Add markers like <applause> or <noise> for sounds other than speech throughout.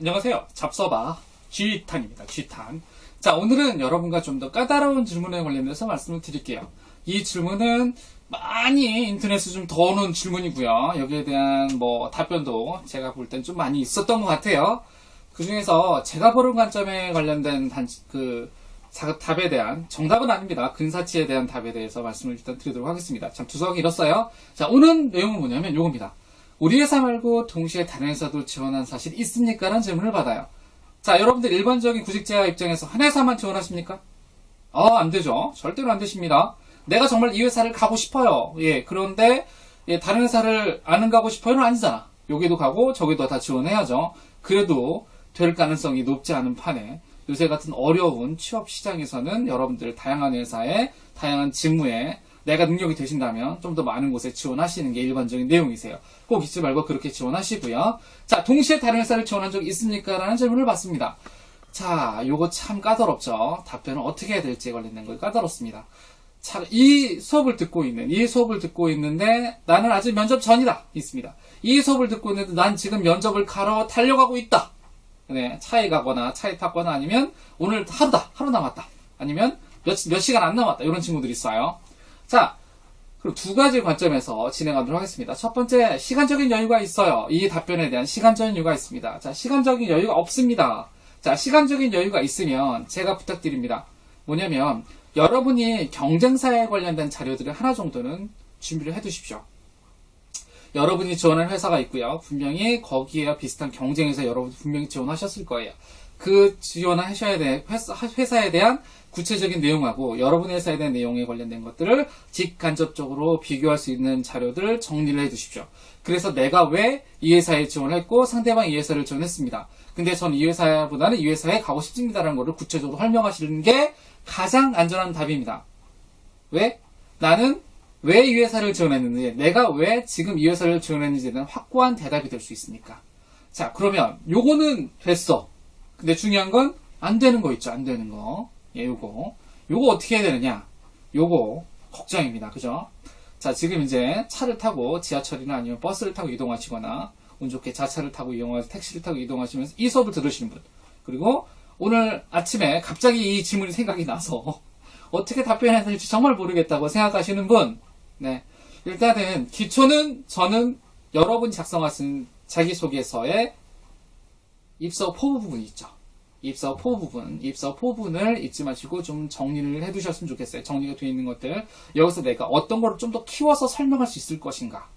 안녕하세요. 잡서바 G탄입니다. G탄. 자, 오늘은 여러분과 좀 더 까다로운 질문에 관련해서 말씀을 드릴게요. 이 질문은 많이 인터넷에 좀 더 오는 질문이고요. 여기에 대한 뭐 답변도 제가 볼 땐 좀 많이 있었던 것 같아요. 그 중에서 제가 보는 관점에 관련된 단, 그, 자- 답에 대한 정답은 아닙니다. 근사치에 대한 답에 대해서 말씀을 일단 드리도록 하겠습니다. 참 두성이 길었어요. 자, 오늘 내용은 뭐냐면 요겁니다. 우리 회사 말고 동시에 다른 회사도 지원한 사실 있습니까? 라는 질문을 받아요. 자, 여러분들 일반적인 구직자 입장에서 한 회사만 지원하십니까? 아, 안 되죠. 절대로 안 되십니다. 내가 정말 이 회사를 가고 싶어요. 예, 그런데, 예, 다른 회사를 안 가고 싶어요는 아니잖아. 여기도 가고 저기도 다 지원해야죠. 그래도 될 가능성이 높지 않은 판에 요새 같은 어려운 취업 시장에서는 여러분들 다양한 회사에, 다양한 직무에 내가 능력이 되신다면 좀 더 많은 곳에 지원하시는 게 일반적인 내용이세요. 꼭 잊지 말고 그렇게 지원하시고요. 자, 동시에 다른 회사를 지원한 적 있습니까? 라는 질문을 받습니다. 자, 요거 참 까다롭죠. 답변을 어떻게 해야 될지에 관련된 거 까다롭습니다. 자, 이 수업을 듣고 있는, 이 수업을 듣고 있는데 나는 아직 면접 전이다. 있습니다. 이 수업을 듣고 있는데 난 지금 면접을 가러 달려가고 있다. 네, 차에 가거나 차에 탔거나 아니면 오늘 하루다. 하루 남았다. 아니면 몇, 몇 시간 안 남았다. 이런 친구들이 있어요. 자, 그럼 두 가지 관점에서 진행하도록 하겠습니다. 첫 번째, 시간적인 여유가 있어요. 이 답변에 대한 시간적인 여유가 있습니다. 자, 시간적인 여유가 없습니다. 자, 시간적인 여유가 있으면 제가 부탁드립니다. 뭐냐면, 여러분이 경쟁사에 관련된 자료들을 하나 정도는 준비를 해 두십시오. 여러분이 지원한 회사가 있고요. 분명히 거기에 비슷한 경쟁에서 여러분 분명히 지원하셨을 거예요. 그 지원하셔야 될 회사, 회사에 대한 구체적인 내용하고 여러분 회사에 대한 내용에 관련된 것들을 직간접적으로 비교할 수 있는 자료들을 정리를 해 두십시오. 그래서 내가 왜 이 회사에 지원했고 상대방이 이 회사를 지원했습니다. 근데 저는 이 회사보다는 이 회사에 가고 싶습니다라는 것을 구체적으로 설명하시는 게 가장 안전한 답입니다. 왜? 나는 왜 이 회사를 지원했는지, 내가 왜 지금 이 회사를 지원했는지에 대한 확고한 대답이 될 수 있으니까. 자, 그러면 요거는 됐어. 근데 중요한 건 안 되는 거 있죠. 안 되는 거. 예, 요거. 요거 어떻게 해야 되느냐? 요거 걱정입니다. 그죠? 자, 지금 이제 차를 타고 지하철이나 아니면 버스를 타고 이동하시거나 운 좋게 자차를 타고 이용하서 택시를 타고 이동하시면서 이 수업을 들으시는 분. 그리고 오늘 아침에 갑자기 이 질문이 생각이 나서 <laughs> 어떻게 답변해야 될지 정말 모르겠다고 생각하시는 분. 네. 일단은 기초는 저는 여러분이 작성하신 자기소개서에 입서 포부 부분이 있죠. 입서 포 부분, 입서 포분을 잊지 마시고 좀 정리를 해 두셨으면 좋겠어요. 정리가 되어 있는 것들. 여기서 내가 어떤 거를 좀더 키워서 설명할 수 있을 것인가.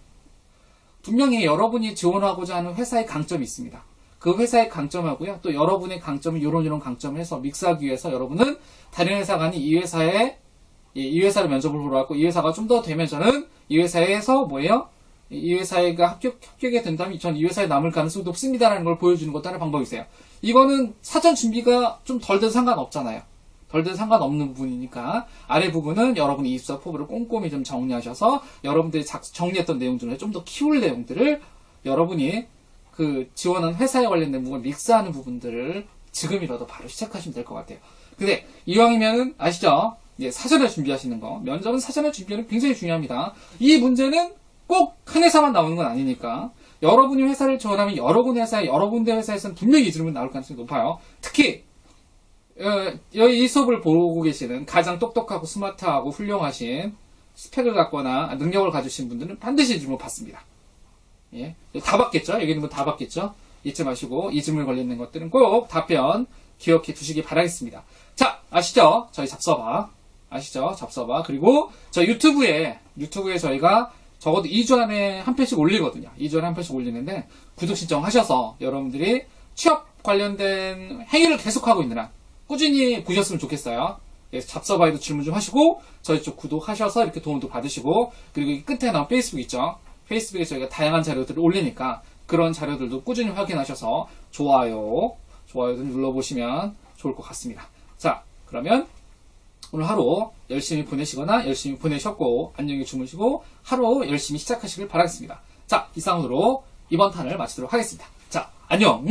분명히 여러분이 지원하고자 하는 회사의 강점이 있습니다. 그 회사의 강점하고요. 또 여러분의 강점을 이런 이런 강점을 해서 믹스하기 위해서 여러분은 다른 회사가 아닌 이 회사에 이, 이 회사를 면접을 보러 왔고 이 회사가 좀 더 되면 저는 이 회사에서 뭐예요? 이- 이 회사가 합격, 합격이 된다면 전 이 회사에 남을 가능성이 높습니다라는 걸 보여주는 것도 하나의 방법이세요. 이거는 사전 준비가 좀 덜 돼도 상관없잖아요. 덜 돼도 상관없는 부분이니까 아래 부분은 여러분이 입사 포부를 꼼꼼히 좀 정리하셔서 여러분들이 작- 정리했던 내용 중에 좀더 키울 내용들을 여러분이 그 지원한 회사에 관련된 부분을 믹스하는 부분들을 지금이라도 바로 시작하시면 될 것 같아요. 근데 이왕이면은 아시죠? 예, 사전에 준비하시는 거. 면접은 사전에 준비하는 게 굉장히 중요합니다. 이 문제는 꼭 한 회사만 나오는 건 아니니까 여러분이 회사를 지원하면 여러 군데 회사에 여러 군데 회사에서는 분명히 이 질문 나올 가능성이 높아요. 특히 어, 여기 이 수업을 보고 계시는 가장 똑똑하고 스마트하고 훌륭하신 스펙을 갖거나 능력을 가지신 분들은 반드시 이 질문 받습니다. 예. 다 받겠죠? 여기 있는 분 다 받겠죠? 잊지 마시고 이 질문 관련된 것들은 꼭 답변 기억해 두시기 바라겠습니다. 자, 아시죠? 저희 잡서봐. 아시죠? 잡서봐. 그리고 저 유튜브에, 유튜브에 저희가 적어도 2주 안에 한 편씩 올리거든요. 2주 안에 한 편씩 올리는데 구독 신청하셔서 여러분들이 취업 관련된 행위를 계속하고 한 꾸준히 보셨으면 좋겠어요. 예, 잡서바에도 질문 좀 하시고 저희 쪽 구독하셔서 이렇게 도움도 받으시고 그리고 이 끝에 나온 페이스북 있죠. 페이스북에 저희가 다양한 자료들을 올리니까 그런 자료들도 꾸준히 확인하셔서 좋아요, 좋아요도 눌러보시면 좋을 것 같습니다. 자, 그러면 오늘 하루 열심히 보내시거나 열심히 보내셨고 안녕히 주무시고 하루 열심히 시작하시길 바라겠습니다. 자, 이상으로 이번 탄을 마치도록 하겠습니다. 자, 안녕!